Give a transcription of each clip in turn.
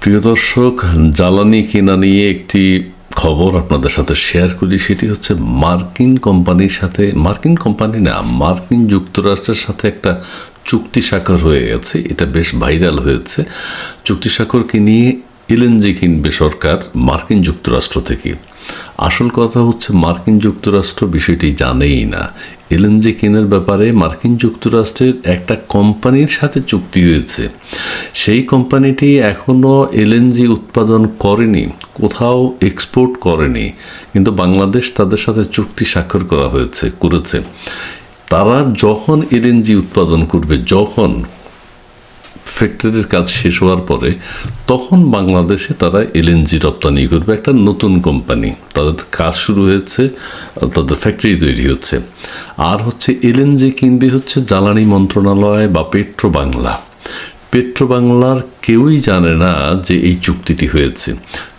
প্রিয় দর্শক, জ্বালানি কেনা নিয়ে একটি খবর আপনাদের সাথে শেয়ার করি। সেটি হচ্ছে মার্কিন কোম্পানির সাথে, মার্কিন কোম্পানি না, মার্কিন যুক্তরাষ্ট্রের সাথে একটা চুক্তি স্বাক্ষর হয়ে গেছে। এটা বেশ ভাইরাল হয়েছে। চুক্তি স্বাক্ষরকে নিয়ে এলএনজি কিনবে সরকার মার্কিন যুক্তরাষ্ট্র থেকে। আসল কথা হচ্ছে মার্কিন যুক্তরাষ্ট্র বিষয়টি জানেই না। এলএনজি কেনার ব্যাপারে মার্কিন যুক্তরাষ্ট্রের একটা কোম্পানির সাথে চুক্তি হয়েছে। সেই কোম্পানিটি এখনও এলএনজি উৎপাদন করেনি, কোথাও এক্সপোর্ট করেনি, কিন্তু বাংলাদেশ তাদের সাথে চুক্তি স্বাক্ষর করা হয়েছে, করেছে। তারা যখন এলএনজি উৎপাদন করবে, যখন ফ্যাক্টরির কাজ শেষ হওয়ার পরে তখন বাংলাদেশে তারা এলএনজি রপ্তানি করবে একটা নতুন কোম্পানি তাদের কাজ শুরু হয়েছে, তাদের ফ্যাক্টরি তৈরি হচ্ছে। আর হচ্ছে এলএনজি কিনবে হচ্ছে জ্বালানি মন্ত্রণালয় বা পেট্রো বাংলা পেট্রো বাংলার কেউই জানে না যে এই চুক্তিটি হয়েছে।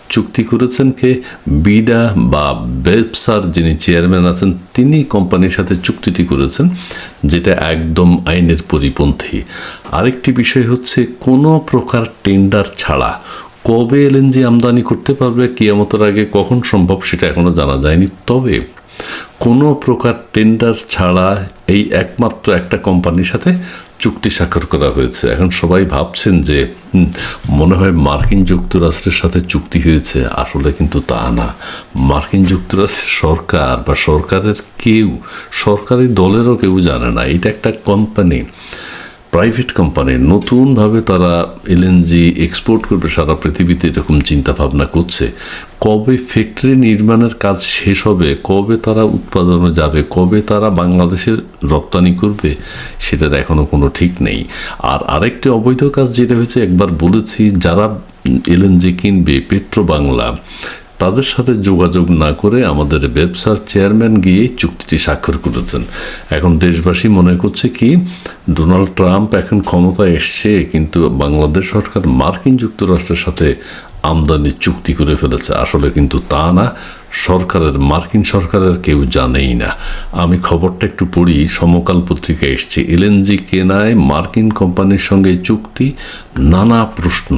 চুক্তি করেছেন কে? বিডা বা ব্যবসার যিনি চেয়ারম্যান আছেন, তিনি কোম্পানির সাথে চুক্তিটি করেছেন, যেটা একদম আইনের পরিপন্থী। আরেকটি বিষয় হচ্ছে, কোনো প্রকার টেন্ডার ছাড়া কবে এলএনজি আমদানি করতে পারবে, কিয়ামতের আগে কখন সম্ভব সেটা এখনও জানা যায়নি। তবে কোনো প্রকার টেন্ডার ছাড়া এই একমাত্র একটা কোম্পানির সাথে চুক্তি স্বাক্ষর করা হয়েছে। এখন সবাই ভাবছেন যে মনে হয় মার্কিন যুক্তরাষ্ট্রের সাথে চুক্তি হয়েছে। আসলে কিন্তু তা না। মার্কিন যুক্তরাষ্ট্রের সরকার বা সরকারের কেউ, সরকারি দলেরও কেউ জানে না। এটা একটা কোম্পানি। প্রাইভেট কোম্পানি নতুনভাবে তারা এলএনজি এক্সপোর্ট করবে, সারা পৃথিবীতে এরকম চিন্তা ভাবনা করছে। কবে ফ্যাক্টরি নির্মাণের কাজ শেষ হবে, কবে তারা উৎপাদনে যাবে, কবে তারা বাংলাদেশের রপ্তানি করবে, সেটার এখনও কোনো ঠিক নেই। আর আরেকটি অবৈধ কাজ যেটা হয়েছে, একবার বলেছি, যারা এলএনজি কিনবে পেট্রো বাংলা তাদের সাথে যোগাযোগ না করে আমাদের ব্যবসার চেয়ারম্যান গিয়ে চুক্তিটি স্বাক্ষর করেছেন। এখন দেশবাসী মনে করছে কি ডোনাল্ড ট্রাম্প এখন ক্ষমতায় এসছে, কিন্তু বাংলাদেশ সরকার মার্কিন যুক্তরাষ্ট্রের সাথে আমদানি চুক্তি করে ফেলেছে। আসলে কিন্তু তা না, সরকারের, মার্কিন সরকারের কেউ জানেই না। আমি খবরটা একটু পড়ি, সমকাল পত্রিকায় এসছে। এলএনজি কেনায় মার্কিন কোম্পানির সঙ্গে চুক্তি, নানা প্রশ্ন।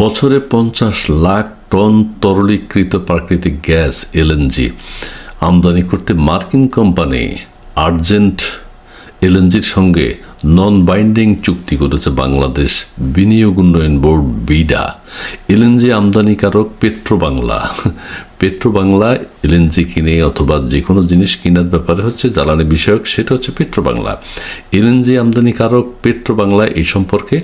বছরে পঞ্চাশ লাখ টন তরলীকৃত প্রাকৃতিক গ্যাস এলএনজি আমদানি করতে মার্কিন কোম্পানি আর্জেন্ট এলএনজির সঙ্গে নন বাইন্ডিং চুক্তি করেছে Bangladesh Biniyog Unnayan board, BIDA. LNG আমদানিকারক petro Bangla petro Bangla LNG কিনে অথবা যে কোনো জিনিস কেনার ব্যাপারে হচ্ছে জ্বালানি বিষয়ক, সেটা হচ্ছে পেট্রো বাংলা এলএনজি আমদানিকারক পেট্রো বাংলা এই সম্পর্কে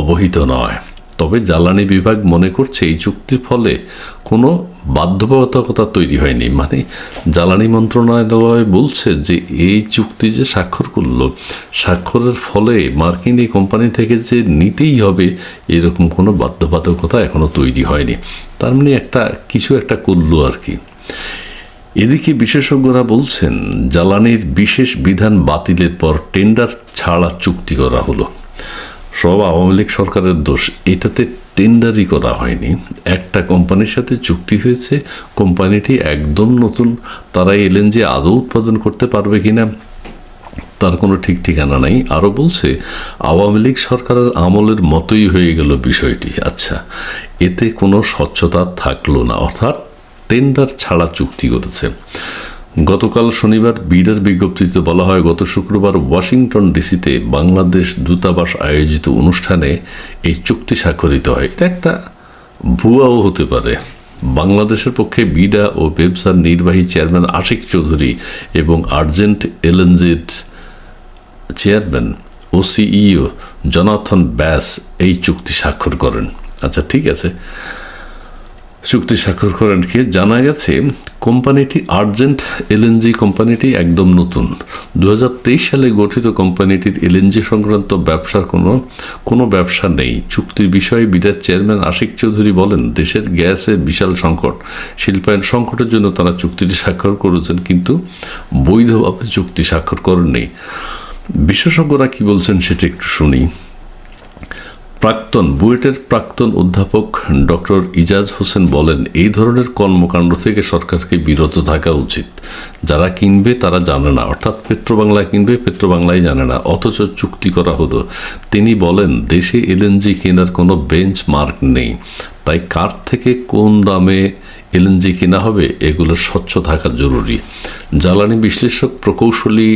অবহিত নয়। তবে জ্বালানি বিভাগ মনে করছে এই চুক্তির ফলে কোনো বাধ্যবাধকতা তৈরি হয়নি। মানে জ্বালানি মন্ত্রণালয় বলছে যে এই চুক্তি যে স্বাক্ষর করল, স্বাক্ষরের ফলে মার্কিন এই কোম্পানি থেকে যে নিতেই হবে, এরকম কোনো বাধ্যবাধকতা এখনও তৈরি হয়নি। তার মানে একটা, কিছু একটা করল আর কি। এদিকে বিশেষজ্ঞরা বলছেন, জ্বালানির বিশেষ বিধান বাতিলের পর টেন্ডার ছাড়া চুক্তি করা হলো। সব আওয়ামী লীগ সরকারের দোষ। এটাতে টেন্ডারই করা হয়নি। একটা কোম্পানির সাথে চুক্তি হয়েছে, কোম্পানিটি একদম নতুন। তারা এলএনজি আদৌ উৎপাদন করতে পারবে কিনা, তার কোনো ঠিক ঠিকানা নাই। আরও বলছে, আওয়ামী লীগ সরকারের আমলের মতোই হয়ে গেল বিষয়টি। আচ্ছা এতে কোনো স্বচ্ছতা থাকল না, অর্থাৎ টেন্ডার ছাড়া চুক্তি করেছে। গতকাল শনিবার বিডার বিজ্ঞপ্তিতে বলা হয়, গত শুক্রবার ওয়াশিংটন ডিসিতে বাংলাদেশ দূতাবাস আয়োজিত অনুষ্ঠানে এই চুক্তি স্বাক্ষরিত হয়। এটা একটা ভুয়াও হতে পারে। বাংলাদেশের পক্ষে বিডা ও ব্যবসার নির্বাহী চেয়ারম্যান আশিক চৌধুরী এবং আর্জেন্ট এলএনজির চেয়ারম্যান ও সিইও জনাথন ব্যাস এই চুক্তি স্বাক্ষর করেন। আচ্ছা ঠিক আছে। চুক্তি স্বাক্ষর করেন কে? জানা গেছে, কোম্পানিটি আর্জেন্ট এলএনজি কোম্পানিটি একদম নতুন। দু হাজার তেইশ সালে গঠিত কোম্পানিটির এলএনজি সংক্রান্ত ব্যবসার কোনো কোনো ব্যবসা নেই। চুক্তির বিষয়ে বিরাট চেয়ারম্যান আশিক চৌধুরী বলেন, দেশের গ্যাসের বিশাল সংকট। শিল্পায়ন সংকটের জন্য তারা চুক্তিটি স্বাক্ষর করেছেন, কিন্তু বৈধভাবে চুক্তি স্বাক্ষর করেননি। বিশেষজ্ঞরা কি বলছেন সেটা একটু শুনি। প্রাক্তন বুয়েটের প্রাক্তন অধ্যাপক ডক্টর ইজাজ হোসেন বলেন, এই ধরনের কর্মকাণ্ড থেকে সরকারকে বিরত থাকা উচিত। যারা কিনবে তারা জানে না, অর্থাৎ পেট্রোবাংলা কিনবে পেট্রোবাংলাই জানে না, অথচ চুক্তি করা হলো তিনি বলেন, দেশে এলএনজি কেনার কোনো বেঞ্চ মার্ক নেই। তাই কার থেকে কোন দামে এলএনজি কেনা হবে, এগুলো স্বচ্ছ থাকা জরুরি। জ্বালানি বিশ্লেষক প্রকৌশলী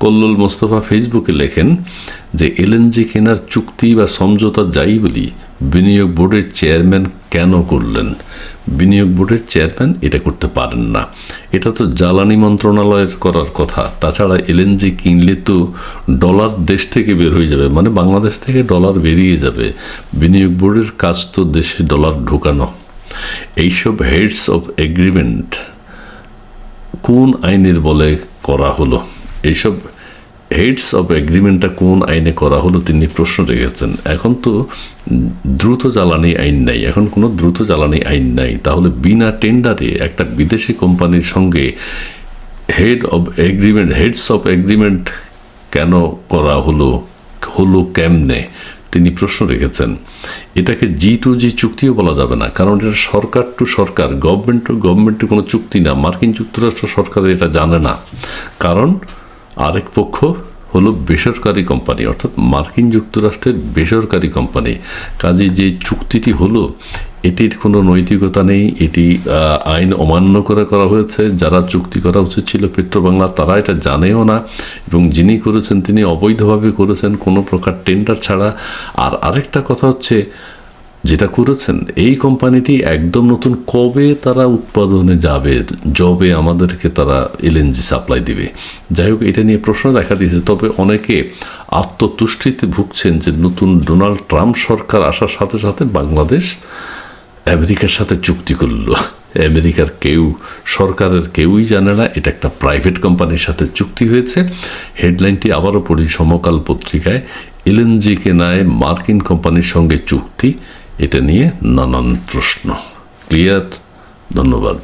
কল্লোল মোস্তফা ফেসবুকে লেখেন যে এলএনজি কেনার চুক্তি বা সমঝোতা যাই বলি, বিনিয়োগ বোর্ডের চেয়ারম্যান কেন করলেন? বিনিয়োগ বোর্ডের চেয়ারম্যান এটা করতে পারেন না। এটা তো জ্বালানি মন্ত্রণালয়ের করার কথা। তাছাড়া এলএনজি কিনলে তো ডলার দেশ থেকে বের হয়ে যাবে মানে বাংলাদেশ থেকে ডলার বেরিয়ে যাবে। বিনিয়োগ বোর্ডের কাজ তো দেশে ডলার ঢোকানো। এইসব হেডস অফ এগ্রিমেন্ট কোন আইনের বলে করা হলো? এইসব হেডস অফ এগ্রিমেন্টটা কোন আইনে করা হলো তিনি প্রশ্ন রেখেছেন। এখন তো দ্রুত জ্বালানি আইন নাই। এখন কোনো দ্রুত জ্বালানি আইন নাই। তাহলে বিনা টেন্ডারে একটা বিদেশি কোম্পানির সঙ্গে head of agreement heads of agreement কেন করা হলো হলো কেমনে? তিনি প্রশ্ন রেখেছেন। এটাকে জি টু জি চুক্তিও বলা যাবে না। কারণ এটা সরকার টু সরকার গভর্নমেন্ট টু গভর্নমেন্টের কোনো চুক্তি না। মার্কিন যুক্তরাষ্ট্র সরকার এটা জানে না। কারণ আরেক পক্ষ হলো বেসরকারি কোম্পানি, অর্থাৎ মার্কিন যুক্তরাষ্ট্রের বেসরকারি কোম্পানি। কাজে যে চুক্তিটি হলো, এটির কোনো নৈতিকতা নেই, এটি আইন অমান্য করে করা হয়েছে। যারা চুক্তি করা উচিত ছিল পেট্রোবাংলা, তারা এটা জানেও না। এবং যিনি করেছেন, তিনি অবৈধভাবে করেছেন, কোনো প্রকার টেন্ডার ছাড়া। আর আরেকটা কথা হচ্ছে যেটা করেছেন, এই কোম্পানিটি একদম নতুন কবে তারা উৎপাদনে যাবে জবে আমাদেরকে তারা এলএনজি সাপ্লাই দিবে? যাই হোক, এটা নিয়ে প্রশ্ন দেখা দিয়েছে, তবে অনেকে আত্মতুষ্টিতে ভুগছেন যে নতুন ডোনাল্ড ট্রাম্প সরকার আসার সাথে সাথে বাংলাদেশ আমেরিকার সাথে চুক্তি করল। আমেরিকার কেউ, সরকারের কেউই জানে না, এটা একটা প্রাইভেট কোম্পানির সাথে চুক্তি হয়েছে। হেডলাইনটি আবারও পড়ি সমকাল পত্রিকায় এলএনজি কেনায় মার্কিন কোম্পানির সঙ্গে চুক্তি এটা নিয়ে নানান প্রশ্ন। ক্লিয়ার? ধন্যবাদ।